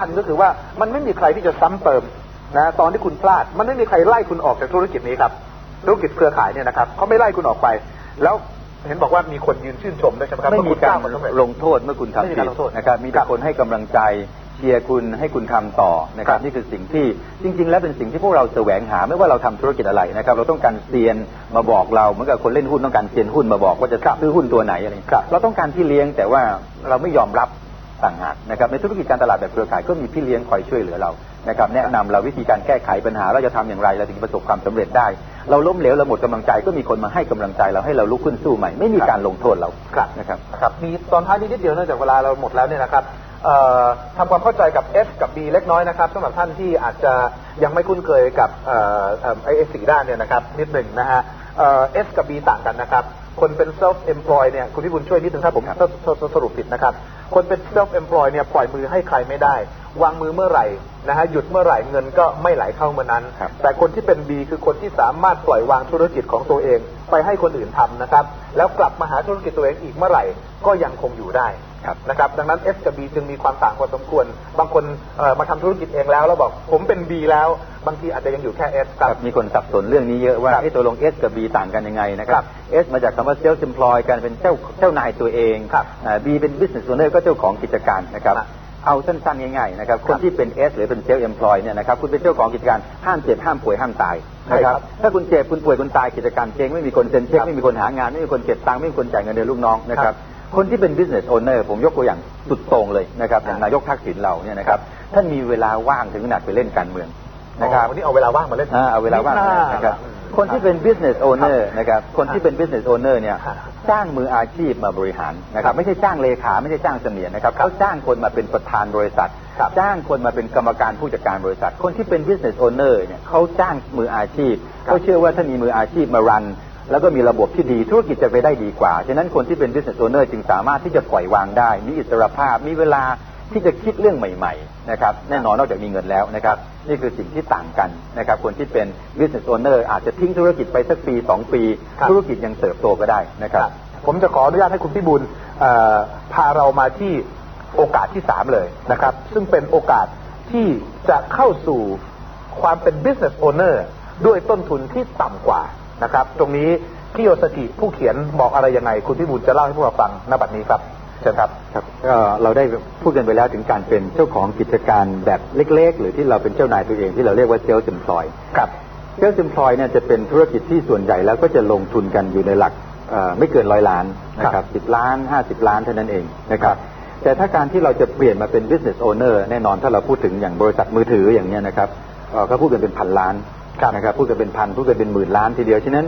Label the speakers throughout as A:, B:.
A: คันก็คือว่ามันไม่มีใครที่จะซ้ำเติมนะตอนที่คุณพลาด มันไม่มีใครไล่คุณออกจากธุรกิจนี้ครับ ธุรกิจเครือข่ายเนี่ยนะครับเขาไม่ไล่คุณออกไป แล้วเห็นบอกว่ามีคนยืนชื่นชมด้วยใช่ไหมครับ
B: ไม่มี
A: ว่คุณ
B: การ
A: สงผสำเร็จ
B: ลงโทษเมื่อคุณ
A: ไม่มี
B: ทำผิ
A: การ
B: ด
A: ลงโทษ
B: นะครับมีแต่
A: ครับ
B: คนให้กำลังใจเชียร์คุณให้คุณทำต่อนะครั
A: ครับบ
B: นี่คือสิ่งที่จริง ๆ แล้วเป็นสิ่งที่พวกเราแสวงหาไม่ว่าเราทำธุรกิจอะไรนะครับ เราต้องการเซียนมาบอกเราเหมือนกับคนเล่นหุ้นต้องการเซียนหุ้นมาบอกว่าจะซื้อหุ้นตัวไหนอะไรอย่างเงี้ย
A: ครับ
B: เราต้องการพี่เลี้ยงแต่ว่าเราไม่ยอมรับ ต่างหากนะครับในธุรกิจการตลาดแบบเครือข่ายก็มีพี่เลี้ยงคอยช่วยเหลือเรานะครับแนะนำเราวิธีการแก้ไขปัญหาเราจะทำอย่างไรเราถึงจะประสบความสำเร็จได้ เราล้มเหลวเราหมดกำลังใจก็มีคนมาให้กำลังใจเราให้เราลุกขึ้นสู้ใหม่ ไม่มีการลงโทษเรา
A: ครับ
B: นะครับ
A: ครับมีตอนท้ายนี้นิดเดียวเนื่องจากเวลาเราหมดแล้วเนี่ยนะครับเอ่อทำความเข้าใจกับ S กับ B เล็กน้อยนะครับสำหรับท่านที่อาจจะยังไม่คุ้นเคยกับเอ่อเอ่อไอ้สีด้านเนี่ยนะครับนิดหนึ่งนะฮะเอ่อ S กับ B ต่างกันนะครับ คนเป็น self employ เนี่ยคุณพิบูลช่วยนิดนึงครับผม
B: ครับ
A: ถ้าถ้าถ้าสรุปผิดนะครับ คนเป็น self employ เนี่ยปล่อยมือให้ใครไม่ได้ วางมือเมื่อไหร่นะฮะหยุดเมื่อไหร่เงินก็ไม่ไหลเข้าเมื่อนั้น
B: ครับ
A: แต่คนที่เป็น B คือคนที่สามารถปล่อยวางธุรกิจของตัวเอง ไปให้คนอื่นทำนะครับ แล้วกลับมาหาธุรกิจตัวเองอีกเมื่อไหร่ก็ยังคงอยู่ได้
B: ครับ
A: นะครับ ดังนั้น S กับ B จึงมีความต่างพอสมควร บางคนเอ่อมาทำธุรกิจเองแล้วแล้วบอกผมเป็น B แล้วบางทีอาจจะยังอยู่แค่ S ค
B: ครับรับมีคนสับสนเรื่องนี้เยอะว่า
A: ครับ
B: ไอ้ตัวลง S กับ B ต่างกันยังไงนะค
A: ครั
B: รับ
A: บ
B: S มาจากคำว่า self employ การเป็นเจ้าเจ้านายตัวเอง
A: ครับ
B: อ่า B เป็น business owner ก็เจ้าของกิจการนะครับ
A: ครับ
B: เอาสั้นๆง่ายๆนะครับ
A: ค
B: ครับนที่เป็น S หรือเป็น self employ เนี่ยนะครับคุณเป็นเจ้าของกิจการห้ามเจ็บห้ามป่วยห้ามตาย
A: ใช่
B: นะค
A: ครั
B: รับบถ้าคุณเจ็บคุณป่วยคุณตายกิจการเจ๊งไม่มีคนเซ็นเช็ค
A: ครับ
B: ไม่มีคนหางานไม่มีคนเก็บตังค์ไม่มีคนจ่ายเงินเดือนลูกน้องนะค
A: ครั
B: รับบ คนที่เป็น business owner ผมยกตัวอย่างสุดโต่งเลยนะครับอย่าง
A: ครับ
B: นายกทักษิณเราเนี่ยนะครับท่านมีเวลาว่างถึงขนาดไปเล่นการเมืองนะครับ
A: วันนี้เอาเวลาว่างมาเล่น
B: อ่าเอาเวลาว่าง
A: มิ
B: นะครับ
A: อืม
B: คนที่เป็น business owner นะครับ คนที่เป็น business owner เนี่ย
A: ครับ
B: จ้างมืออาชีพมาบริหารนะครับ ไม่ใช่จ้างเลขาไม่ใช่จ้างเสมียนนะครับเขาจ้างคนมาเป็นประธานบริษัท
A: ครับ
B: จ้างคนมาเป็นกรรมการผู้จัดการบริษัท คนที่เป็น business owner เนี่ยเขาจ้างมืออาชีพเขาเชื่อว่าถ้ามีมืออาชีพมารัน แล้วก็มีระบบที่ดีธุรกิจจะไปได้ดีกว่า ฉะนั้นคนที่เป็น business owner จึงสามารถที่จะปล่อยวางได้ มีอิสรภาพ มีเวลาที่จะคิดเรื่องใหม่ๆนะครับแน่นอนนอกจากมีเงินแล้วนะครับนี่คือสิ่งที่ต่างกันนะครับคนที่เป็น business owner อาจจะทิ้งธุรกิจไปสักปีสองปี
A: ครับ
B: ธุรกิจยังเติบโตก็ได้นะครับ
A: ผมจะขออนุญาตให้คุณพี่บุญเอ่อพาเรามาที่โอกาสที่สามเลยนะครับ ซึ่งเป็นโอกาสที่จะเข้าสู่ความเป็น business owner ด้วยต้นทุนที่ต่ำกว่า นะครับ ตรงนี้พี่โยสกิผู้เขียนบอกอะไรยังไง คุณพี่บุญจะเล่าให้พวกเราฟังณบัดนี้ครับเชิญครับ
B: ครับก็เราได้พูดกันไปแล้วถึงการเป็นเจ้าของกิจการแบบเล็ก ๆ หรือที่เราเป็นเจ้านายตัวเองที่เราเรียกว่าเซลล์จำพลอย
A: ครับ
B: เซลล์จำพลอยเนี่ยจะเป็นธุรกิจที่ส่วนใหญ่แล้วก็จะลงทุนกันอยู่ในหลักเอ่อไม่เกินร้อยล้านนะค
A: ครั
B: รับบสิบล้านห้าสิบล้านเท่านั้นเองนะครับแต่ถ้าการที่เราจะเปลี่ยนมาเป็น business owner แน่นอนถ้าเราพูดถึงอย่างบริษัทมือถืออย่างเนี้ยนะครับเอ่อก็พูดกันเป็นพันล้าน นะครับพูดกันเป็นพันพูดกันเป็นหมื่นล้านทีเดียวฉะนั้น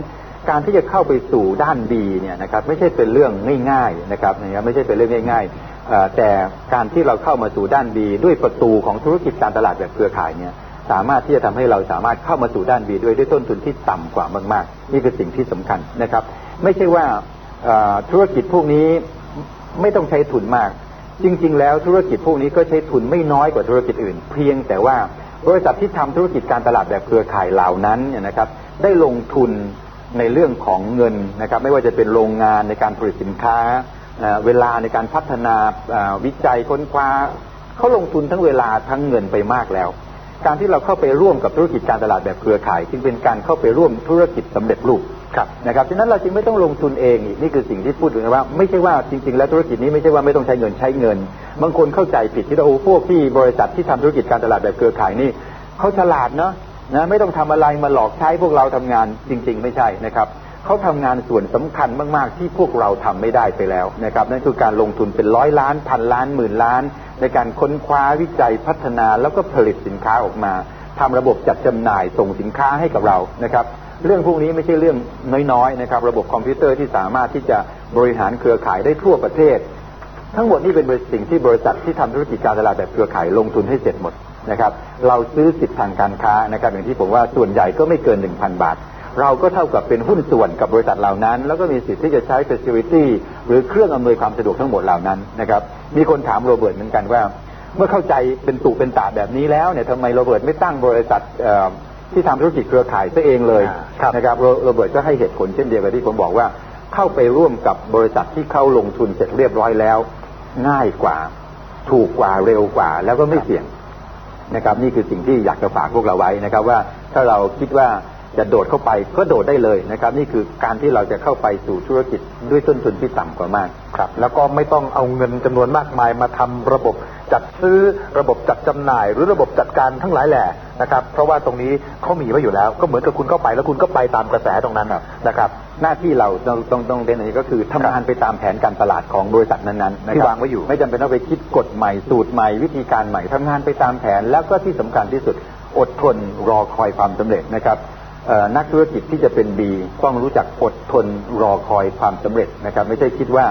B: การที่จะเข้าไปสู่ด้านดีเนี่ยนะครับไม่ใช่เป็นเรื่องง่ายๆนะครับนะครับไม่ใช่เป็นเรื่องง่ายๆแต่การที่เราเข้ามาสู่ด้านดีด้วยประตูของธุรกิจการตลาดแบบเครือข่ายเนี่ยสามารถที่จะทำให้เราสามารถเข้ามาสู่ด้านดีด้วยด้วยต้นทุนที่ต่ำกว่ามากๆ นี่คือสิ่งที่สำคัญนะครับ ไม่ใช่ว่าธุรกิจพวกนี้ไม่ต้องใช้ทุนมาก จริง ๆ แล้วธุรกิจพวกนี้ก็ใช้ทุนไม่น้อยกว่าธุรกิจอื่น เพียงแต่ว่า บริษัทที่ทำธุรกิจการตลาดแบบเครือข่ายเหล่านั้นเนี่ยนะครับ ได้ลงทุนในเรื่องของเงินนะครับ ไม่ว่าจะเป็นโรงงานในการผลิตสินค้า เวลาในการพัฒนาวิจัยค้นคว้าเขาลงทุนทั้งเวลาทั้งเงินไปมากแล้ว การที่เราเข้าไปร่วมกับธุรกิจการตลาดแบบเครือข่าย จึงเป็นการเข้าไปร่วมธุรกิจสำเร็จรูปครับนะครับฉะนั้นเราจึงไม่ต้องลงทุนเองอีกนี่คือสิ่งที่พูดถึงว่า ไม่ใช่ว่าจริง ๆ แล้วธุรกิจนี้ไม่ใช่ว่าไม่ต้องใช้เงินใช้เงิน บางคนเข้าใจผิดที่ว่าโอ้พวกที่บริษัทที่ทำธุรกิจการตลาดแบบเครือข่ายนี่เขาฉลาดเนาะนะไม่ต้องทำอะไรมาหลอกใช้พวกเราทำงานจริง ๆ ไม่ใช่นะครับเขาทำงานส่วนสำคัญมาก ๆ ที่พวกเราทำไม่ได้ไปแล้วนะครับนั่นคือการลงทุนเป็นร้อยล้านพันล้านหมื่นล้าน ในการค้นคว้าวิจัยพัฒนาแล้วก็ผลิตสินค้าออกมาทำระบบจัดจำหน่ายส่งสินค้าให้กับเรานะครับ เรื่องพวกนี้ไม่ใช่เรื่องน้อยๆนะครับ ระบบคอมพิวเตอร์ที่สามารถที่จะบริหารเครือข่ายได้ทั่วประเทศ ทั้งหมดนี่เป็นสิ่งที่บริษัทที่ทำธุรกิจการตลาดแบบเครือข่ายลงทุนให้เสร็จหมดนะครับ เราซื้อสิทธิทางการค้านะครับ อย่างที่ผมว่าส่วนใหญ่ก็ไม่เกิน 1,000 บาท เราก็เท่ากับเป็นหุ้นส่วนกับบริษัทเหล่านั้น แล้วก็มีสิทธิ์ที่จะใช้ facility หรือเครื่องอำนวยความสะดวกทั้งหมดเหล่านั้นนะครับมีคนถามโรเบิร์ตเหมือนกันว่า เมื่อเข้าใจเป็นตุเป็นตาแบบนี้แล้วเนี่ยทำไมโรเบิร์ตไม่ตั้งบริษัทเอ่อที่ทำธุรกิจเครือข่ายซะเองเลย
A: อ่าครับ
B: นะครับโรโรเบิร์ตก็ให้เหตุผลเช่นเดียวกับที่ผมบอกว่าเข้าไปร่วมกับบริษัทที่เข้าลงทุนเสร็จเรียบร้อยแล้ว ง่ายกว่า ถูกกว่าเร็วกว่า แล้วก็ไม่เสี่ยงนะครับ นี่คือสิ่งที่อยากจะฝากพวกเราไว้นะครับ ว่าถ้าเราคิดว่า จะโดดเข้าไปก็โดดได้เลยนะครับ นี่คือการที่เราจะเข้าไปสู่ธุรกิจด้วยต้นทุนที่ต่ำกว่ามาก
A: ครับ แล้วก็ไม่ต้องเอาเงินจำนวนมากมายมาทำระบบจัดซื้อระบบจัดจำหน่าย หรือระบบจัดการทั้งหลายแหล่นะครับ เพราะว่าตรงนี้เขามีไว้อยู่แล้ว ก็เหมือนกับคุณเข้าไปแล้วคุณก็ไปตามกระแสตรงนั้นนะครับ
B: หน้าที่เราต้องต้องต้องเป็นอันนี้ก็คือทำงานไปตามแผนการตลาดของบริษัทนั้นๆนะครับ
A: ที่วางไว้อยู่
B: ไม่จำเป็นต้องไปคิดกฎใหม่สูตรใหม่วิธีการใหม่ทำงานไปตามแผน แล้วก็ที่สำคัญที่สุดอดทนรอคอยความสำเร็จนะครับเอ่อ นักธุรกิจที่จะเป็นดีต้องรู้จักอดทนรอคอยความสำเร็จนะครับ ไม่ใช่คิดว่า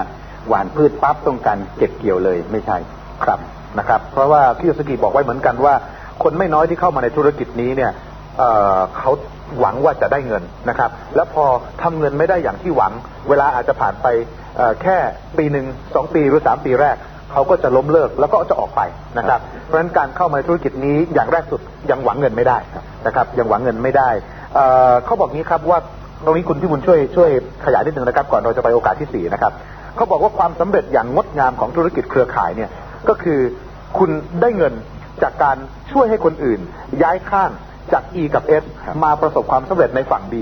B: หวานพืชปั๊บต้องการเก็บเกี่ยวเลยไม่ใช่
A: ครับนะครับ เพราะว่าคิโยสกิบอกไว้เหมือนกันว่า คนไม่น้อยที่เข้ามาในธุรกิจนี้เนี่ยเเขาหวังว่าจะได้เงินนะครับ แล้วพอทำเงินไม่ได้อย่างที่หวัง เวลาอาจจะผ่านไปแค่ปีหนึ่งสองปีหรือสามปีแรกเขาก็จะล้มเลิกแล้วก็จะออกไปนะครับ เพราะฉะนั้นการเข้ามาธุรกิจนี้อย่างแรกสุดยังหวังเงินไม่ได้นะครับ ยังหวังเงินไม่ได้ เอ่อเขาบอกงี้ครับว่าตรงนี้คุณพี่บุญช่วยช่วยขยายนิดนึงนะครับ ก่อนเราจะไปโอกาสที่สี่นะครับเขาบอกว่าความสำเร็จอย่างงดงามของธุรกิจเครือข่ายเนี่ยก็คือคุณได้เงินจากการช่วยให้คนอื่น ย้ายข้างจาก E กับ S
B: ครับ
A: มาประสบความสำเร็จในฝั่ง B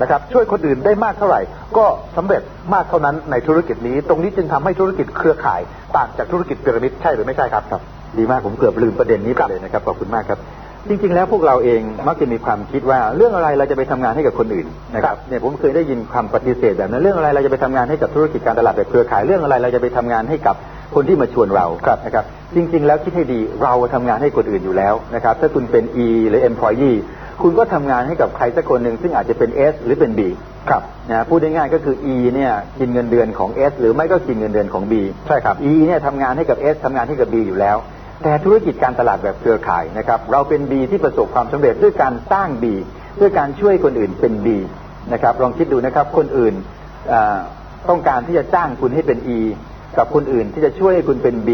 A: นะครับช่วยคนอื่นได้มากเท่าไหร่ ก็สำเร็จมากเท่านั้นในธุรกิจนี้ ตรงนี้จึงทำให้ธุรกิจเครือข่าย ต่างจากธุรกิจพีระมิดใช่หรือไม่ใช่ครับ
B: ครับ ดีมากผมเกือบลืมประเด็นนี้ไปเลยนะครับขอบคุณมากครับ จริงๆ แล้วพวกเราเองมักจะมีความคิดว่า เรื่องอะไรเราจะไปทำงานให้กับคนอื่นนะครับเนี่ยผมเคยได้ยินคำปฏิเสธแบบนั้นเรื่องอะไรเราจะไปทำงานให้กับธุรกิจการตลาดแบบเครือข่ายเรื่องอะไรเราจะไปทำงานให้กับคนที่มาชวนเราครับนะครับ จริง ๆ แล้วคิดให้ดีเราทำงานให้คนอื่นอยู่แล้วนะครับ ถ้าคุณเป็น E หรือ employee คุณก็ทำงานให้กับใครสักคนหนึ่งซึ่งอาจจะเป็น S หรือเป็น B
A: ครับ
B: นะพูดง่ายๆก็คือ E เนี่ยกินเงินเดือนของ S หรือไม่ก็กินเงินเดือนของ B
A: ใช่ครับ
B: E เนี่ยทำงานให้กับ S ทำงานให้กับ B อยู่แล้ว แต่ธุรกิจการตลาดแบบเครือข่ายนะครับ เราเป็น B ที่ประสบความสำเร็จด้วยการสร้าง B ด้วยการช่วยคนอื่นเป็น B นะครับ ลองคิดดูนะครับคนอื่นต้องการที่จะจ้างคุณให้เป็น E กับคนอื่นที่จะช่วยให้คุณเป็น B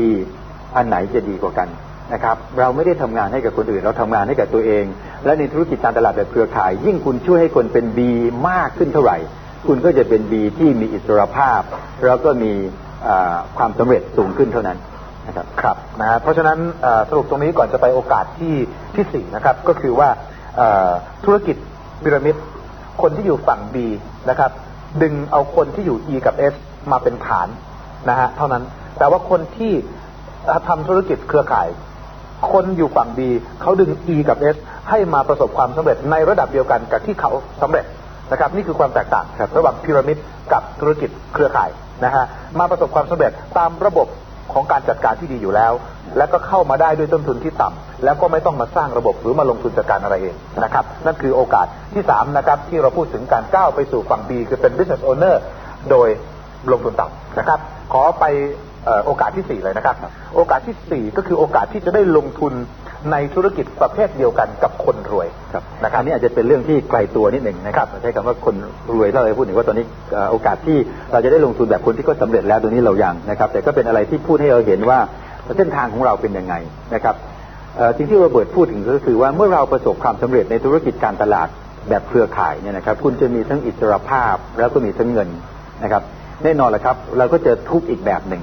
B: อันไหนจะดีกว่ากันนะครับ เราไม่ได้ทำงานให้กับคนอื่น เราทำงานให้กับตัวเอง และในธุรกิจการตลาดแบบเครือข่าย ยิ่งคุณช่วยให้คนเป็น B มากขึ้นเท่าไหร่ คุณก็จะเป็น B ที่มีอิสรภาพ แล้วก็มีความสำเร็จสูงขึ้นเท่านั้น นะครับ
A: ครับนะเพราะฉะนั้นสรุปตรงนี้ก่อนจะไปโอกาสที่ที่สี่นะครับ ก็คือว่าธุรกิจพีระมิดคนที่อยู่ฝั่ง B นะครับ ดึงเอาคนที่อยู่ E กับ S มาเป็นฐานนะฮะเท่านั้นแต่ว่าคนที่ทำธุรกิจเครือข่าย คนอยู่ฝั่ง B เขาดึง E กับ S ให้มาประสบความสำเร็จในระดับเดียวกันกับที่เขาสำเร็จนะครับ นี่คือความแตกต่าง
B: ร
A: ระหว่างพีระมิดกับธุรกิจเครือข่ายนะฮะมาประสบความสำเร็จตามระบบ ของการจัดการที่ดีอยู่แล้ว แล้วก็เข้ามาได้ด้วยต้นทุนที่ต่ำแล้วก็ไม่ต้องมาสร้างระบบหรือมาลงทุนจัดการอะไรเองนะครับ นั่นคือโอกาสที่สามนะครับที่เราพูดถึงการก้าวไปสู่ฝั่ง B คือเป็น business owner โดยลงทุนต่ำนะครับ ขอไป โอกาสที่สี่เลยนะครับ โอกาสที่สี่ก็คือโอกาสที่จะได้ลงทุนในธุรกิจประเภทเดียวกันกับคนรวย
B: ครับ
A: นะครับ
B: อันนี้อาจจะเป็นเรื่องที่ไกลตัวนิดหนึ่งนะครับใช้คำว่าคนรวยเราเลยพูดถึงว่าตอนนี้เอ่อโอกาสที่เราจะได้ลงทุนแบบคนที่ก็สำเร็จแล้วตัวนี้เรายังนะครับ แต่ก็เป็นอะไรที่พูดให้เราเห็นว่าเส้นทางของเราเป็นยังไงนะครับเอ่อสิ่งที่โรเบิร์ตพูดถึงก็คือว่าเมื่อเราประสบความสำเร็จในธุรกิจการตลาดแบบเครือข่ายเนี่ยนะครับ คุณจะมีทั้งอิสรภาพแล้วก็มีทั้งเงินนะครับ แน่นอนแหละครับ เราก็เจอทุกข์อีกแบบหนึ่ง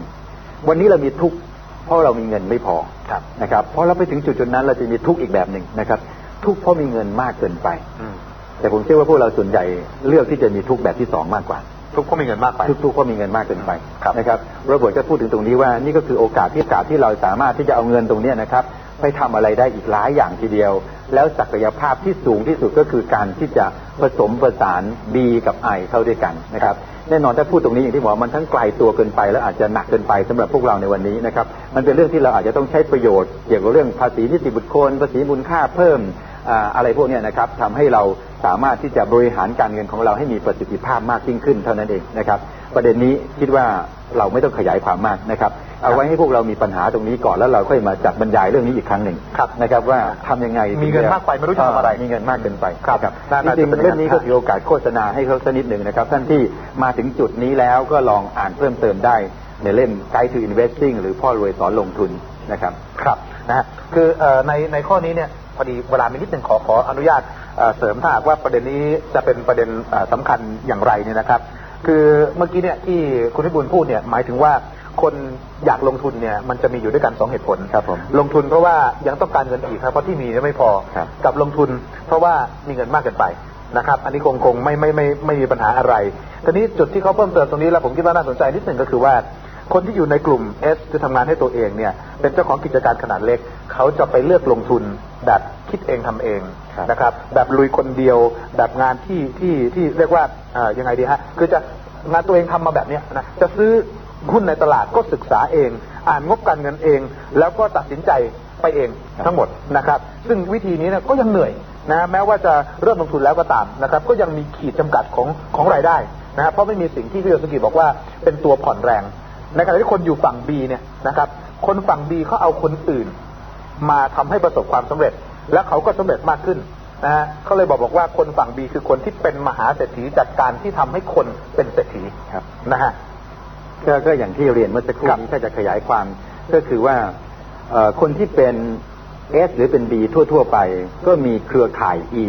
B: วันนี้เรามีทุกข์เพราะเรามีเงินไม่พอ
A: ครับ
B: นะครับเพราะเราไปถึงจุดจุดๆนั้นเราจะมีทุกข์อีกแบบหนึ่งนะครับ ทุกข์เพราะมีเงินมากเกินไป
A: อืม
B: แต่ผมเชื่อว่าพวกเราส่วนใหญ่เลือกที่จะมีทุกข์แบบที่สองมากกว่า
A: ทุกคนมีเงินมากไป
B: ทุกทุกข์เพราะมีเงินมากเกินไป
A: ครับ
B: นะครับโรเบิร์ตก็พูดถึงตรงนี้ว่านี่ก็คือโอกาสที่โอกาสที่เราสามารถที่จะเอาเงินตรงเนี้ยนะครับ ไปทำอะไรได้อีกหลายอย่างทีเดียว แล้วศักยภาพที่สูงที่สุดก็คือการที่จะผสมประสาน B กับ I เข้าด้วยกันนะครับแน่นอนถ้าพูดตรงนี้อย่างที่บอกมันทั้งไกลตัวเกินไปแล้วอาจจะหนักเกินไปสำหรับพวกเราในวันนี้นะครับมันเป็นเรื่องที่เราอาจจะต้องใช้ประโยชน์เกี่ยวกับเรื่องภาษีนิติบุคคลภาษีมูลค่าเพิ่มอะไรพวกนี้นะครับทำให้เราสามารถที่จะบริหารการเงินของเราให้มีประสิทธิภาพมากยิ่งขึ้นเท่านั้นเองนะครับ ประเด็นนี้คิดว่าเราไม่ต้องขยายความมากนะครับ เอาไว้ให้พวกเรามีปัญหาตรงนี้ก่อนแล้วเราค่อยมาจัดบรรยายเรื่องนี้อีกครั้งหนึ่ง
A: ครับ
B: นะครับ ว่าทำยังไง
A: มีเงินมากไปไม่รู้จะทำอะไร
B: มีเงินมากเกินไป
A: ครับ
B: ครับ
A: น่า
B: จ
A: น่า
B: ริ
A: จะ
B: ง
A: เป็น
B: ๆเรื่องนี้
A: อย่างนั้
B: ก็
A: น
B: ถือโอกาสโฆษณาให้เขาสักนิดหนึ่งนะครับ ท่านที่มาถึงจุดนี้แล้วก็ลองอ่านเพิ่มเติมได้ในเล่ม Guide to Investing หรือพ่อรวยสอนลงทุนนะครับ
A: ครับนะฮะคือเอ่อในในข้อนี้เนี่ยพอดีเวลามีนิดหนึ่งขอขออนุญาตเอ่อเสริมถ้าหากว่าประเด็นนี้จะเป็นประเด็นเอ่อสำคัญอย่างไรเนี่ยนะครับ คือเมื่อกี้เนี่ยที่คุณพิบูลพูดเนี่ยหมายถึงว่าคนอยากลงทุนเนี่ยมันจะมีอยู่ด้วยกันสองเหตุผล
B: ครับผม
A: ลงทุนเพราะว่ายังต้องการเงินอีกครับเพราะที่มีเนี่ยไม่พอ
B: ครับ
A: กับลงทุน เพราะว่ามีเงินมากเกินไปนะครับ อันนี้คงคงไม่ไม่ไม่ไม่มีปัญหาอะไรทีนี้จุดที่เขาเพิ่มเติมตรงนี้แล้วผมคิดว่าน่าสนใจนิดหนึ่งก็คือว่าคนที่อยู่ในกลุ่ม S จะทำงานให้ตัวเองเนี่ยเป็นเจ้าของกิจการขนาดเล็ก เขาจะไปเลือกลงทุนแบบ คิดเองทำเอง
B: ครับ
A: นะครับ แบบลุยคนเดียว แบบงานที่ที่ที่เรียกว่าเอ่อยังไงดีฮะคือจะงานตัวเองทำมาแบบเนี้ยนะจะซื้อหุ้นในตลาดก็ศึกษาเอง อ่านงบการเงินเอง แล้วก็ตัดสินใจไปเอง
B: ครับ
A: ทั้งหมดนะครับ ซึ่งวิธีนี้เนี่ยก็ยังเหนื่อยนะแม้ว่าจะเริ่มลงทุนแล้วก็ตามนะครับ ก็ยังมีขีดจำกัดของของรายได้นะครับเพราะไม่มีสิ่งที่พี่โยสกิบอกว่าเป็นตัวผ่อนแรงในขณะที่คนอยู่ฝั่ง B เนี่ยนะครับ คนฝั่ง B เขาเอาคนอื่น มาทำให้ประสบความสำเร็จ และเขาก็สำเร็จมากขึ้นนะฮะเขาเลยบอกบอกว่าคนฝั่ง B คือคนที่เป็นมหาเศรษฐีจากการที่ทำให้คนเป็นเศรษฐี
B: ครับ
A: นะฮะ
B: ก็ก็อย่างที่เรียนเมื่อสักครู่
A: ครับ
B: นี้ถ้าจะขยายความก็คือว่าเอ่อคนที่เป็น S หรือเป็น B ทั่ว ๆ ไป ก็มีเครือข่าย E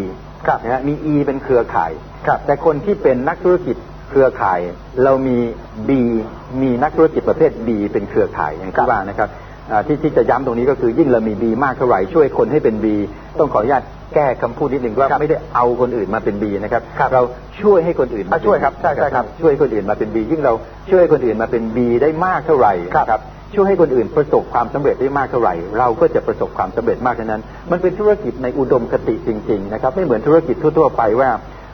A: ครับ
B: นะฮะมี E เป็นเครือข่าย
A: ครับ
B: แต่คนที่เป็นนักธุรกิจเครือข่าย เรามี B มีนักธุรกิจประเภท B เป็นเครือข่ายอย่าง
A: ครั
B: ที่
A: บ
B: ว่านะครับอ่า ที่ที่จะย้ำตรงนี้ก็คือยิ่งเรามี B มากเท่าไหร่ช่วยคนให้เป็น B ต้องขออนุญาตแก้คำพูดนิดหนึ่งว่า
A: ครับ
B: ไม่ได้เอาคนอื่นมาเป็น B นะครับ
A: ครับ
B: เราช่วยให้คนอื่นมา
A: อะ
B: เป็น
A: ช่วยครับ
B: B
A: ใช่ใช่ครับ
B: ช่วยคนอื่นมาเป็น B ยิ่งเราช่วยคนอื่นมาเป็น B ได้มากเท่าไหร่
A: ครับ
B: นะครับช่วยให้คนอื่นประสบความสำเร็จได้มากเท่าไหร่ เราก็จะประสบความสำเร็จมากเท่านั้น มันเป็นธุรกิจในอุดมคติจริง ๆ นะครับ ไม่เหมือนธุรกิจทั่วๆไปว่า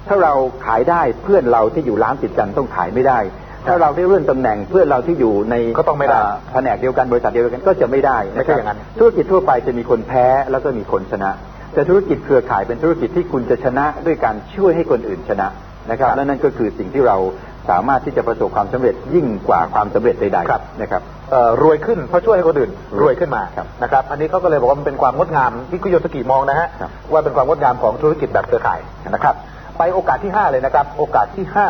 B: ถ้าเราขายได้เพื่อนเราที่อยู่ร้านติดกันต้องขายไม่ได้ ถ้าเราได้เลื่อนตำแหน่งเพื่อนเราที่อยู่ใน
A: ก็ต้องไม่ได้า
B: แผนกเดียวกันบริษัทเดียวกันก็จะไม่ได้
A: ไม่ใช่อย่างนั้น
B: ธุรกิจทั่วไปจะมีคนแพ้แล้วก็มีคนชนะ แต่ธุรกิจเครือข่ายเป็นธุรกิจที่คุณจะชนะด้วยการช่วยให้คนอื่นชนะนะครับและนั่นก็คือสิ่งที่เราสามารถที่จะประสบความสำเร็จยิ่งกว่าความสำเร็จใด
A: ครับ
B: ๆนะครับ
A: เอ่อรวยขึ้นเพราะช่วยให้คนอื่นรวยขึ้นมา
B: ครับ
A: นะครับ อันนี้เขาก็เลยบอกว่ามันเป็นความงดงามที่คุโยสกิมองนะฮะ
B: ครับ
A: ว่าเป็นความงดงามของธุรกิจแบบเครือข่ายนะครับ ไปโอกาสที่ห้าเลยนะครับ โอกาสที่ห้า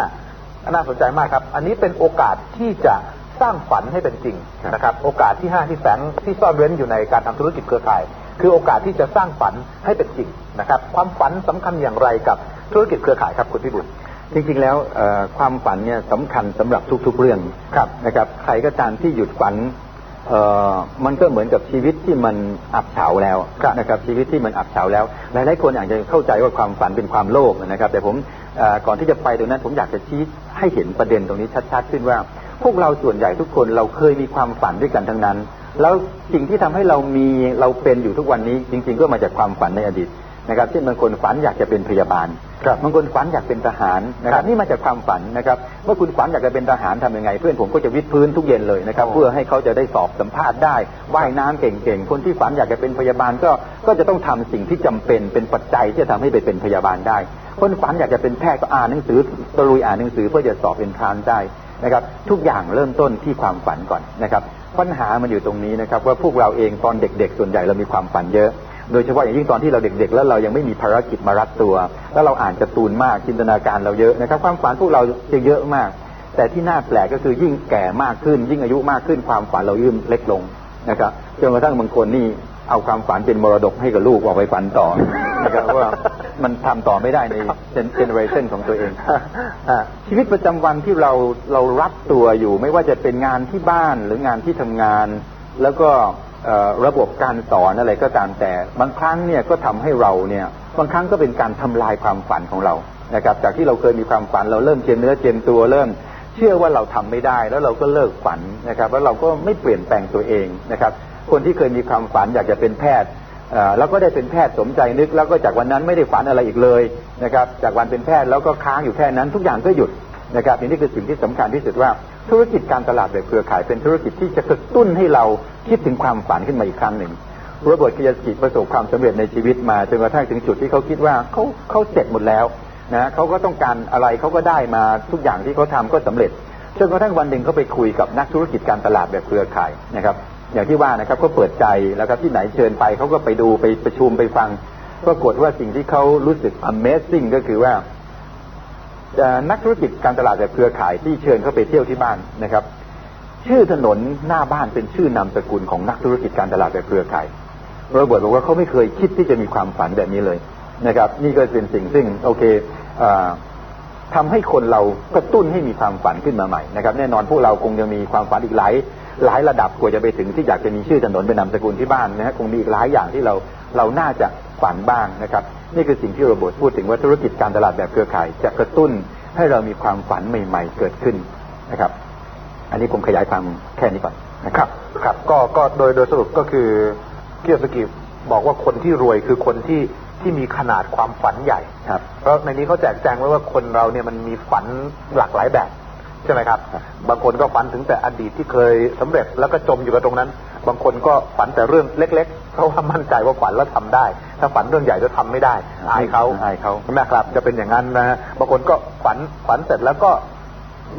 A: น่าสนใจมากครับ อันนี้เป็นโอกาสที่จะสร้างฝันให้เป็นจริงนะครับ โอกาสที่ห้าที่แฝงที่ซ่อนเร้นอยู่ในการทำธุรกิจเครือข่าย คือโอกาสที่จะสร้างฝันให้เป็นจริงนะครับ ความฝันสำคัญอย่างไรกับธุรกิจเครือข่ายครับคุณพิบูล
B: จริงๆแล้วเอ่อความฝันเนี่ยสำคัญสำหรับทุกๆเรื่อง
A: ครับ
B: นะครับ ใครก็ตามที่หยุดฝันเอ่อ มันก็เหมือนกับชีวิตที่มันอับเฉาแล้ว
A: ครับ
B: นะครับชีวิตที่มันอับเฉาแล้วหลายๆคนอาจจะเข้าใจว่าความฝันเป็นความโลภนะครับ แต่ผมเอ่อก่อนที่จะไปตรงนั้นผมอยากจะชี้ให้เห็นประเด็นตรงนี้ชัด ๆ ขึ้นว่า พวกเราส่วนใหญ่ทุกคนเราเคยมีความฝันด้วยกันทั้งนั้น แล้วสิ่งที่ทำให้เรามีเราเป็นอยู่ทุกวันนี้ จริง ๆ ก็มาจากความฝันในอดีต นะครับเช่นบางคนฝันอยากจะเป็นพยาบาล
A: ครับ
B: บางคนฝันอยากเป็นทหารนะค
A: ครั
B: รับบนี่มาจากความฝันนะครับเมื่อคุณฝันอยากจะเป็นทหารทำยังไง เพื่อนผมก็จะวิดพื้นทุกเย็นเลยนะครับ
A: อ๋อ
B: เพื่อให้เขาจะได้สอบสัมภาษณ์ได้ว่ายน้ำเก่งๆคนที่ฝันอยากจะเป็นพยาบาลก็ก็จะต้องทำสิ่งที่จำเป็นเป็นปัจจัยที่จะทำให้ไปเป็นพยาบาลได้ คนฝันอยากจะเป็นแพทย์ก็อ่านหนังสือตะลุยอ่านหนังสือเพื่อจะสอบเป็นทรานได้นะครับทุกอย่างเริ่มต้นที่ความฝันก่อนนะครับปัญหามันอยู่ตรงนี้นะครับว่าพวกเราเองตอนเด็ก ๆ ส่วนใหญ่เรามีความฝันเยอะ โดยเฉพาะอย่างยิ่งตอนที่เราเด็ก ๆ แล้วเรายังไม่มีภารกิจมารัดตัว แล้วเราอ่านการ์ตูนมากจินตนาการเราเยอะนะครับ ความฝันพวกเราจะเยอะมาก แต่ที่น่าแปลกก็คือยิ่งแก่มากขึ้น ยิ่งอายุมากขึ้นความฝันเรายิ่งเล็กลงนะครับจนกระทั่งบางคนนี่เอาความฝันเป็นมรดกให้กับลูกออกไปฝันต่อนะครับเพราะว่ามันทำต่อไม่ได้ในเจเนอเรชันของตัวเอง
A: อ
B: ชีวิตประจำวันที่เราเรารับตัวอยู่ ไม่ว่าจะเป็นงานที่บ้านหรืองานที่ทำงาน แล้วก็ ระบบการสอนอะไรก็ตามแต่ บางครั้งเนี่ยก็ทำให้เราเนี่ย บางครั้งก็เป็นการทำลายความฝันของเรานะครับ จากที่เราเคยมีความฝันเราเริ่มเจียมเนื้อเจียมตัวเริ่ม เชื่อว่าเราทำไม่ได้ แล้วเราก็เลิกฝันนะครับ แล้วเราก็ไม่เปลี่ยนแปลงตัวเองนะครับ คนที่เคยมีความฝันอยากจะเป็นแพทย์แล้วก็ได้เป็นแพทย์สมใจนึก แล้วก็จากวันนั้นไม่ได้ฝันอะไรอีกเลยนะครับ จากวันเป็นแพทย์แล้วก็ค้างอยู่แค่นั้นทุกอย่างก็หยุด นะครับนี่คือสิ่งที่สำคัญที่สุดว่าธุรกิจการตลาดแบบเครือข่ายเป็นธุรกิจที่จะกระตุ้นให้เราคิดถึงความฝันขึ้นมาอีกครั้งหนึ่งโรเบิร์ตกิยาสกิประสบความสำเร็จในชีวิตมาจนกระทั่งถึงจุดที่เขาคิดว่าเขาเขาเสร็จหมดแล้วนะเขาก็ต้องการอะไรเขาก็ได้มาทุกอย่างที่เขาทำก็สำเร็จจนกระทั่งวันหนึ่งเขาไปคุยกับนักธุรกิจการตลาดแบบเครือข่ายนะครับ อย่างที่ว่านะครับก็เปิดใจแล้วครับที่ไหนเชิญไปเขาก็ไปดูไปประชุมไปฟังปรากฏว่าสิ่งที่เขารู้สึก Amazing ก็คือว่า นักธุรกิจการตลาดแบบเครือข่ายที่เชิญเขาไปเที่ยวที่บ้านนะครับ ชื่อถนนหน้าบ้านเป็นชื่อนามสกุลของนักธุรกิจการตลาดแบบเครือข่ายโรเบิร์ตบอกว่าเขาไม่เคยคิดที่จะมีความฝันแบบนี้เลยนะครับ นี่ก็เป็นสิ่งซึ่งโอเคอ่อทำให้คนเรากระตุ้นให้มีความฝันขึ้นมาใหม่นะครับ แน่นอนพวกเราคงจะมีความฝันอีกหลายหลายระดับกว่าจะไปถึงที่อยากจะมีชื่อถนนเป็นนามสกุลที่บ้านนะฮะคงมีอีกหลายอย่างที่เราเราน่าจะฝันบ้างนะครับ นี่คือสิ่งที่โรเบร์ตพูดถึงว่าธุรกิจการตลาดแบบเครือข่าย จะกระตุ้นให้เรามีความฝันใหม่ ๆ เกิดขึ้นนะครับ อันนี้ผมขยายความแค่นี้ก่อนนะค
A: ครับรับ ครับ ก็ก็โดยโดยสรุปก็คือเกียรติสกิบอกว่าคนที่รวยคือคนที่ที่มีขนาดความฝันใหญ่
B: ครับ
A: เพราะในนี้เขาแจกแจงไว้ว่าคนเราเนี่ยมันมีฝันหลากหลายแบบใช่ไหมครับ
B: ครับ
A: บางคนก็ฝันถึงแต่อดีตที่เคยสำเร็จแล้วก็จมอยู่กับตรงนั้น บางคนก็ฝันแต่เรื่องเล็ก ๆ เพราะว่ามั่นใจว่าฝันแล้วทำได้ ถ้าฝันเรื่องใหญ่จะทำไม่ได้อายเขา
B: อายเขา
A: นะครับ จะเป็นอย่างนั้นนะฮะบางคนก็ฝันฝันเสร็จแล้วก็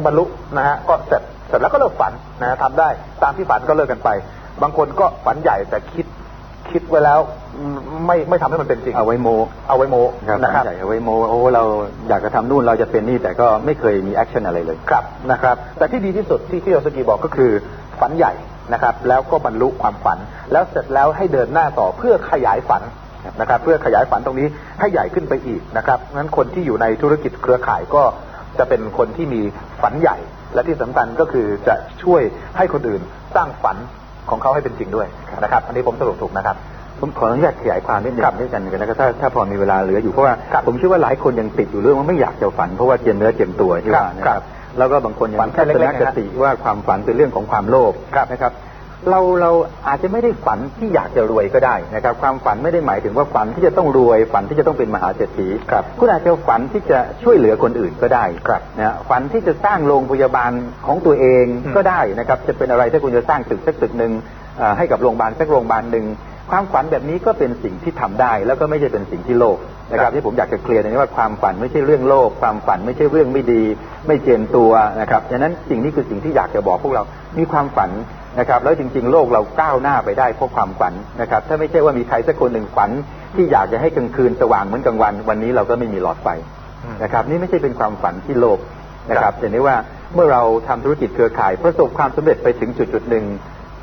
A: บรรลุนะฮะก็เสร็จเสร็จแล้วก็เลิกฝันนะฮะทำได้ตามที่ฝันก็เลิกกันไป บางคนก็ฝันใหญ่แต่คิดคิดไว้แล้วอืมไม่ไม่ทำให้มันเป็นจริง
B: เอาไว้โม
A: เอาไว้โม
B: ครับ
A: นะครับ
B: ใหญ่เอาไว้โมโอ้เราอยากจะทำนู่นเราจะเป็นนี่แต่ก็ไม่เคยมีแอคชั่นอะไรเลย
A: ครับนะครับ แต่ที่ดีที่สุดที่ที่โอสกีบอกก็คือฝันใหญ่ นะครับ แล้วก็บรรลุความฝัน แล้วเสร็จแล้วให้เดินหน้าต่อเพื่อขยายฝันนะครับ เพื่อขยายฝันตรงนี้ให้ใหญ่ขึ้นไปอีกนะครับงั้นคนที่อยู่ในธุรกิจเครือข่ายก็จะเป็นคนที่มีฝันใหญ่ และที่สำคัญก็คือจะช่วยให้คนอื่นสร้างฝันของเขาให้เป็นจริงด้วยนะครับ อันนี้ผมสรุปถูกนะครับ
B: ผมขออนุญาตขยายความนิดหนึง
A: ครับ
B: ด้วยกันกันนะครับถ้าถ้าพอมีเวลาเหลืออยู่เพราะว่า
A: ครับ
B: ผมเชื่อว่าหลายคนยังติดอยู่เรื่องว่าไม่อยากจะฝันเพราะว่าเจียมเนื้อเจียมตัวที่ว่านะค
A: ครั
B: รับบ แล้วก็บางคนยัง
A: ฝันแค่
B: ทัศ
A: เล็
B: น
A: กๆนะ
B: ค
A: ฮะ
B: ติว่าความฝันเป็นเรื่องของความโลภ
A: ครับ
B: นะครับเราเราอาจจะไม่ได้ฝันที่อยากจะรวยก็ได้นะครับ ความฝันไม่ได้หมายถึงว่าฝันที่จะต้องรวยฝันที่จะต้องเป็นมหาเศรษฐี
A: ครับ
B: คุณอาจจะฝันที่จะช่วยเหลือคนอื่นก็ได้
A: ครับ
B: นะฮะฝันที่จะสร้างโรงพยาบาลของตัวเอง
A: อืม
B: ก็ได้นะครับ จะเป็นอะไรถ้าคุณจะสร้างตึกสักตึกหนึ่งเอ่อให้กับโรงพยาบาลสักโรงพยาบาลหนึ่ง ความฝันแบบนี้ก็เป็นสิ่งที่ทำได้ แล้วก็ไม่ใช่เป็นสิ่งที่โลภนะค
A: ครั
B: รับบที่ผมอยากจะเคลียร์ตรงนี้ว่าความฝันไม่ใช่เรื่องโลภความฝันไม่ใช่เรื่องไม่ดี ไม่เจียมตัวนะครับดังนั้นสิ่งนี้คือสิ่งที่อยากจะบอกพวกเรา มีความฝันนะครับ แล้วจริง ๆ โลกเราก้าวหน้าไปได้เพราะความฝันนะครับ ถ้าไม่ใช่ว่ามีใครสักคนหนึ่งฝัน ที่อยากจะให้กลางคืนสว่างเหมือนกลางวัน วันนี้เราก็ไม่มีหลอดไฟ
A: อืม
B: นะครับ นี่ไม่ใช่เป็นความฝันที่โลภนะครับแต่นี้ว่าเมื่อเราทำธุรกิจเครือข่ายประสบความสำเร็จไปถึงจุดจุดๆหนึ่ง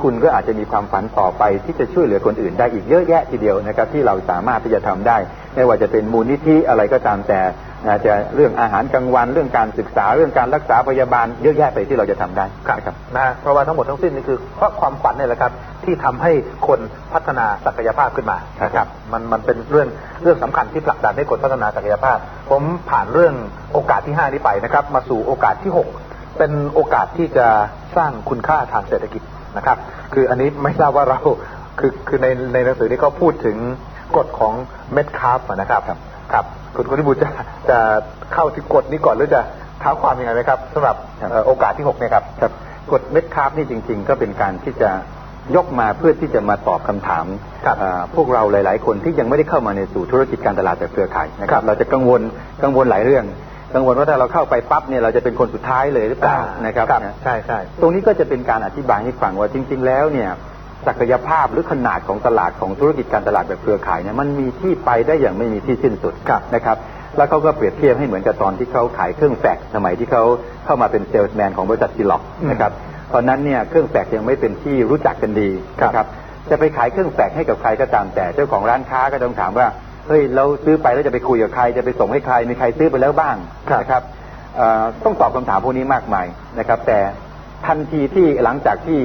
B: คุณก็อาจจะมีความฝันต่อไปที่จะช่วยเหลือคนอื่นได้อีกเยอะแยะทีเดียวนะครับ ที่เราสามารถที่จะทำได้ ไม่ว่าจะเป็นมูลนิธิอะไรก็ตามแต่อาจจะเรื่องอาหารกลางวันเรื่องการศึกษาเรื่องการรักษาพยาบาลเยอะแยะไปที่เราจะทำได้
A: ครับ
B: นะครับ
A: นะฮะเพราะว่าทั้งหมดทั้งสิ้นนี่คือเพราะความฝันเนี่ยแหละครับ ที่ทำให้คนพัฒนาศักยภาพขึ้นมา
B: ครับ
A: นะครับมันมันเป็นเรื่องเรื่องสำคัญที่ผลักดันให้คนพัฒนาศักยภาพ ผมผ่านเรื่องโอกาสที่ห้านี้ไปนะครับ มาสู่โอกาสที่หกเป็นโอกาสที่จะสร้างคุณค่าทางเศรษฐกิจ นะครับ คืออันนี้ไม่ทราบว่าเราคือคือในในหนังสือนี้เขาพูดถึงกฎของเม็ดคาร์ฟนะครับ
B: ครับ
A: ครับคุณคุณพิบูลจะจะเข้าที่กฎนี้ก่อนหรือจะเท้าความยังไงไหมครับสำหรับเอ่อโอกาสที่หกเนี่ยครับ
B: ครับกฎเม็ดคาร์บนี่จริง ๆ ก็เป็นการที่จะยกมาเพื่อที่จะมาตอบคำถาม
A: ครับ
B: เอ่อพวกเราหลาย ๆ คนที่ยังไม่ได้เข้ามาในสู่ธุรกิจการตลาดแบบเครือข่ายนะค
A: ครั
B: รับบเราจะกังวลกังวลหลายเรื่อง กังวลว่าถ้าเราเข้าไปปั๊บเนี่ยเราจะเป็นคนสุดท้ายเลยหรือเปล่านะครับ
A: ครับ
B: นะ
A: ใช่ใช่
B: ตรงนี้ก็จะเป็นการอธิบายให้ฟังว่าจริง ๆ แล้วเนี่ยศักยภาพหรือขนาดของตลาดของธุรกิจการตลาดแบบเครือข่ายเนี่ยมันมีที่ไปได้อย่างไม่มีที่สิ้นสุด
A: ครับ
B: นะครับ แล้วเขาก็เปรียบเทียบให้เหมือนกับตอนที่เขาขายเครื่องแฟกซ์สมัยที่เขาเข้ามาเป็นเซลส์แมนของบริษัทซีล็อก
A: อืม
B: นะครับตอนนั้นเนี่ยเครื่องแฟกซ์ยังไม่เป็นที่รู้จักกันดี
A: ครับ
B: นะครับจะไปขายเครื่องแฟกซ์ให้กับใครก็ตามแต่เจ้าของร้านค้าก็ต้องถามว่า เฮ้ยเราซื้อไปแล้วจะไปคุยกับใครจะไปส่งให้ใครมีใครซื้อไปแล้วบ้าง
A: ครับ
B: นะครับเอ่อต้องตอบคำถามพวกนี้มากมายนะครับ แต่ทันทีที่หลังจากที่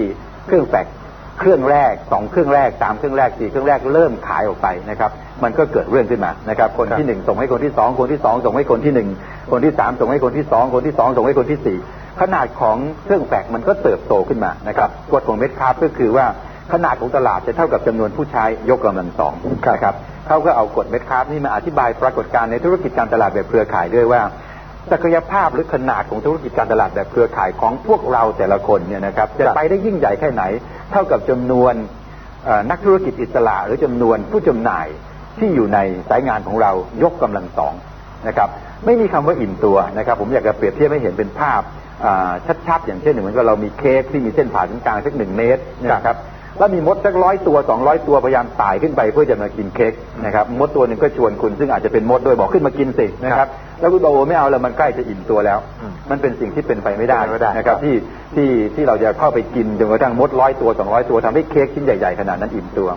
B: เครื่องแฟกซ์เครื่องแรกสองเครื่องแรกสามเครื่องแรกสี่เครื่องแรกเริ่มขายออกไปนะครับ มันก็เกิดเรื่องขึ้นมานะครับ คน
A: ครับ
B: ที่หนึ่งส่งให้คนที่สองคนที่สองส่งให้คนที่หนึ่งคนที่สามส่งให้คนที่สองคนที่สองส่งให้คนที่สี่ขนาดของเครื่องแฟกซ์มันก็เติบโตขึ้นมานะครับกฎของเม็ดคาร์บก็คือว่า ขนาดของตลาดจะเท่ากับจำนวนผู้ใช้ยกกำลังสองนะครับเขาก็เอากฎเม็ดคาร์บนี่มาอธิบายปรากฏการณ์ในธุรกิจการตลาดแบบเครือข่ายด้วยว่าศักยภาพหรือขนาดของธุรกิจการตลาดแบบเครือข่ายของพวกเราแต่ละคนเนี่ยนะครับจะไปได้ยิ่งใหญ่แค่ไหน เท่ากับจำนวนเอ่อนักธุรกิจอิสระ หรือจำนวนผู้จำหน่ายที่อยู่ในสายงานของเรายกกำลังสองนะครับไม่มีคำว่าอิ่มตัวนะครับ ผมอยากจะเปรียบเทียบให้เห็นเป็นภาพอ่าชัดๆอย่างเช่นเหมือนกับเรามีเค้กที่มีเส้นผ่าศูนย์กลางสักหนึ่งเมตรนะครับ แล้วมีมดสักร้อยตัวสองร้อยตัวพยายามไต่ขึ้นไปเพื่อจะมากินเค้กนะครับมดตัวหนึ่งก็ชวนคุณซึ่งอาจจะเป็นมดด้วยบอกขึ้นมากินสินะครับแล้วคุณบอกโอ้ไม่เอาแล้วมันใกล้จะอิ่มตัวแล้ว
A: อืม
B: มันเป็นสิ่งที่เป็นไปไม่ได้
A: เป็นไปไม่ได้
B: นะครับที่ที่ที่เราจะเข้าไปกินจนกระทั่งมดร้อยตัวสองร้อยตัวทำให้เค้กชิ้นใหญ่ๆขนาดนั้นอิ่มตัว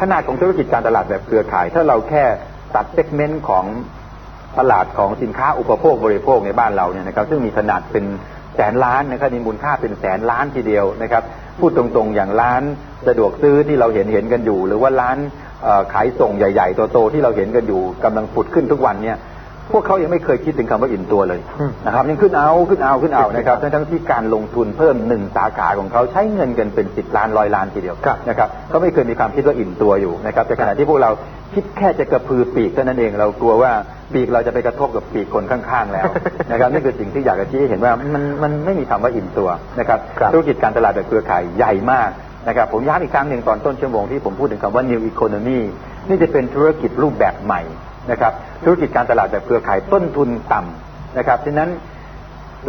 B: ขนาดของธุรกิจการตลาดแบบเครือข่าย ถ้าเราแค่ตัดเซกเมนต์ของตลาดของสินค้าอุปโภคบริโภคในบ้านเราเนี่ยนะครับซึ่งมีขนาดเป็น แสนล้านนะครับมีมูลค่าเป็นแสนล้านทีเดียวนะครับพูดตรงๆอย่างร้านสะดวกซื้อที่เราเห็นเห็นกันอยู่ หรือว่าร้านขายส่งใหญ่ ๆ ตัวโตที่เราเห็นกันอยู่กำลังผุดขึ้นทุกวันเนี่ย พวกเขายังไม่เคยคิดถึงคำว่าอิ่มตัวเลย
A: อืม
B: นะครับยังขึ้นเอาขึ้นเอาขึ้นเอานะครับทั้งๆที่การลงทุนเพิ่มหนึ่งสาขาของเขาใช้เงินกันเป็นสิบล้านร้อยล้านทีเดียว
A: ครับ
B: นะครับเขาไม่เคยมีความคิดว่าอิ่มตัวอยู่นะครับแต่ขณะที่พวกเราคิดแค่จะกระพือปีกเท่านั้นเองเรากลัวว่าปีกเราจะไปกระทบกับปีกคนข้างๆแล้วนะครับนี่คือสิ่งที่อยากจะชี้ให้เห็นว่ามันมันไม่มีคำว่าอิ่มตัวนะครับ
A: ครับ
B: ธุรกิจการตลาดแบบเครือข่ายใหญ่มากนะครับผมย้ำอีกครั้งหนึ่งตอนต้นชั่วโมงที่ผมพูดถึงคำว่า new economy นี่จะเป็นธุรกิจรูปแบบใหม่ นะครับ ธุรกิจการตลาดแบบเครือข่ายต้นทุนต่ำนะครับฉะนั้น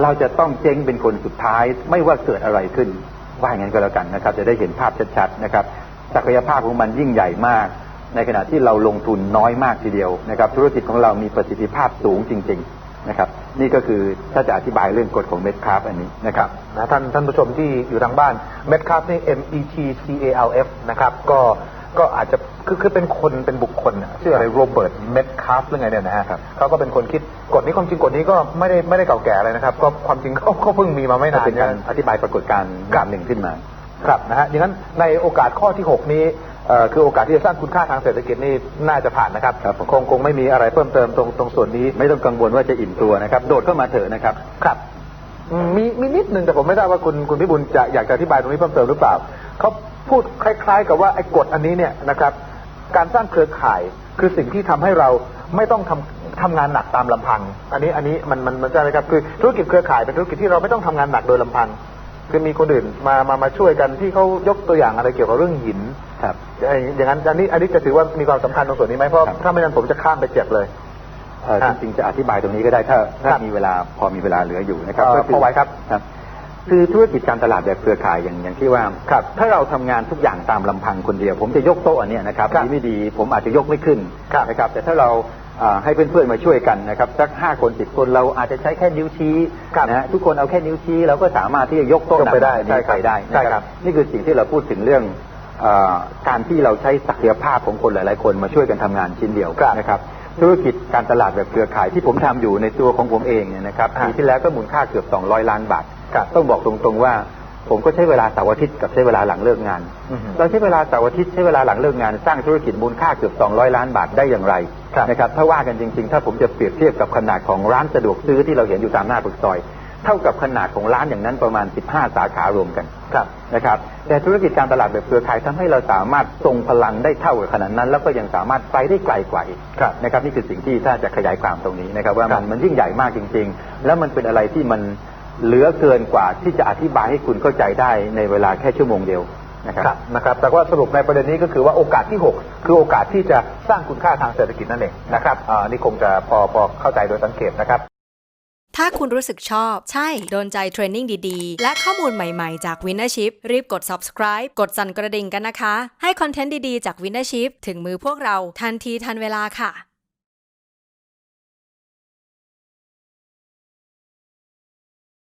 B: เราจะต้องเจ๊งเป็นคนสุดท้าย ไม่ว่าเกิดอะไรขึ้น ว่าอย่างนั้นก็แล้วกันนะครับ จะได้เห็นภาพชัดๆนะครับศักยภาพของมันยิ่งใหญ่มาก ในขณะที่เราลงทุนน้อยมากทีเดียวนะครับ ธุรกิจของเรามีประสิทธิภาพสูงจริง ๆนะครับ นี่ก็คือถ้าจะอธิบายเรื่องกฎของเม็ดคาร์บอันนี้นะครับ
A: นะท่านท่านผู้ชมที่อยู่ทางบ้านเม็ดคาร์ฟนี่ M E T C A L F นะครับก็ ก็อาจจะคือคือเป็นคนเป็นบุคคลน่ะชื่ออะไรโรเบิร์ตเม็ดคาร์ฟหรือไงเนี่ยนะฮะ
B: ครับ
A: เขาก็เป็นคนคิดกฎนี้ความจริงกฎนี้ก็ไม่ได้ไม่ได้เก่าแก่อะไรนะครับ ก็ความจริงเขาเขาเพิ่งมีมาไม่
B: ก็
A: นาน
B: เป็นการ
A: นะ
B: อธิบายปรากฏการณ์การหนึ่งขึ้นมา
A: ครับนะฮะอย่างนั้นในโอกาสข้อที่ 6 นี้เอ่อคือโอกาสที่จะสร้างคุณค่าทางเศรษฐกิจนี่น่าจะผ่านนะครับ
B: ครับผม
A: คงคงไม่มีอะไรเพิ่มเติมตรงตรงส่วนนี้
B: ไม่ต้องกังวลว่าจะอิ่มตัวนะครับ โดดเข้ามาเถอะนะครับ
A: ครับอืมมีมีนิดนึงแต่ผมไม่ทราบว่าคุณคุณพิบูลจะอยากจะอธิบายตรงนี้เพิ่มเติมหรือเปล่าเขา พูดคล้าย ๆ กับว่าไอ้กฎอันนี้เนี่ยนะครับ การสร้างเครือข่ายคือสิ่งที่ทำให้เราไม่ต้องทำทำงานหนักตามลำพัง อันนี้อันนี้มันมันมันใช่ไหมครับคือธุรกิจเครือข่ายเป็นธุรกิจที่เราไม่ต้องทำงานหนักโดยลำพัง คือมีคนอื่นมามามาช่วยกันที่เขายกตัวอย่างอะไรเกี่ยวกับเรื่องหิน
B: ครับ
A: ไอ้อย่างนั้นอันนี้อันนี้จะถือว่ามีความสำคัญตรงส่วนนี้ไหมเพราะ
B: ครับ
A: ถ้าไม่นั้นผมจะข้ามไปเจ็บเลย
B: เอ่อ
A: ครั
B: จ
A: บ
B: ริงๆจะอธิบายตรงนี้ก็ได้ถ้าถ้า
A: ครับ
B: มีเวลาพอมีเวลาเหลืออยู่นะครับ
A: เอ่อ
B: ก็คื
A: พอไหวครับ
B: ครับคือธุรกิจการตลาดแบบเครือข่ายอย่างอย่างที่ว่าครับถ้าเราทำงานทุกอย่างตามลำพังคนเดียว ผมจะยกโต๊ะอันเนี้ยนะครับ
A: ครับ
B: ดีไม่ดีผมอาจจะยกไม่ขึ้น
A: ครับ
B: นะครับแต่ถ้าเราอ่าให้เพื่อนๆมาช่วยกันนะครับสักห้าคนสิบคนเราอาจจะใช้แค่นิ้วชี้
A: ครับ
B: นะฮะทุกคนเอาแค่นิ้วชี้เราก็สามารถที่จะยกโต๊ะ
A: ยกไปได้
B: หนักๆอันนี้
A: ใช่ครับ
B: ไปได้
A: ใช่
B: นะค
A: ครั
B: รับบนี่คือสิ่งที่เราพูดถึงเรื่องเออการที่เราใช้ศักยภาพของคนหลาย ๆ คนมาช่วยกันทำงานชิ้นเดียว
A: ครับ
B: นะครับธุรกิจการตลาดแบบเครือข่ายที่ผมทำอยู่ในตัวของผมเองเนี่ยนะครับ
A: ครับ
B: ปีที่แล้วก็มูลค่าเกือบ 200 ล้านบาท
A: ครับ
B: ต้องบอกตรงๆว่า ผมก็ใช้เวลาเสาร์อาทิตย์กับใช้เวลาหลังเลิกงาน
A: อือฮึ
B: เราใช้เวลาเสาร์อาทิตย์ใช้เวลาหลังเลิกงานสร้างธุรกิจมูลค่าเกือบ200 ล้านบาทได้อย่างไร
A: ครับ
B: นะครับถ้าว่ากันจริง ๆ ถ้าผมจะเปรียบเทียบกับขนาดของร้านสะดวกซื้อที่เราเห็นอยู่ตามหน้าปากซอยเท่ากับขนาดของร้านอย่างนั้นประมาณ 15 สาขารวมกัน
A: ครับ
B: นะครับ แต่ธุรกิจการตลาดแบบเครือข่ายทำให้เราสามารถทรงพลังได้เท่ากับขนาดนั้น แล้วก็ยังสามารถไปได้ไกลกว่าอีก
A: ครับ
B: นะครับนี่คือสิ่งที่ถ้าจะขยายความตรงนี้นะครับ ว่า
A: ครั
B: มั
A: บ
B: นมันยิ่งใหญ่มากจริง ๆ แล้วมันเป็นอะไรที่มัน เหลือเกินกว่าที่จะอธิบายให้คุณเข้าใจได้ในเวลาแค่ชั่วโมงเดียวนะครับ
A: ครับนะครับ แต่ว่าสรุปในประเด็นนี้ก็คือว่าโอกาสที่ 6 คือโอกาสที่จะสร้างคุณค่าทางเศรษฐกิจนั่นเองนะครับอ่านี่คงจะพอพอเข้าใจโดยสังเกตนะครับ
C: ถ้าคุณรู้สึกชอบ ใช่ โดนใจเทรนนิ่งดีๆ และข้อมูลใหม่ๆ จาก Winnership รีบกด subscribe กดสั่นกระดิ่งกันนะคะ ให้คอนเทนต์ดีๆ จาก Winnership ถึงมือพวกเราทันทีทันเวลาค่ะ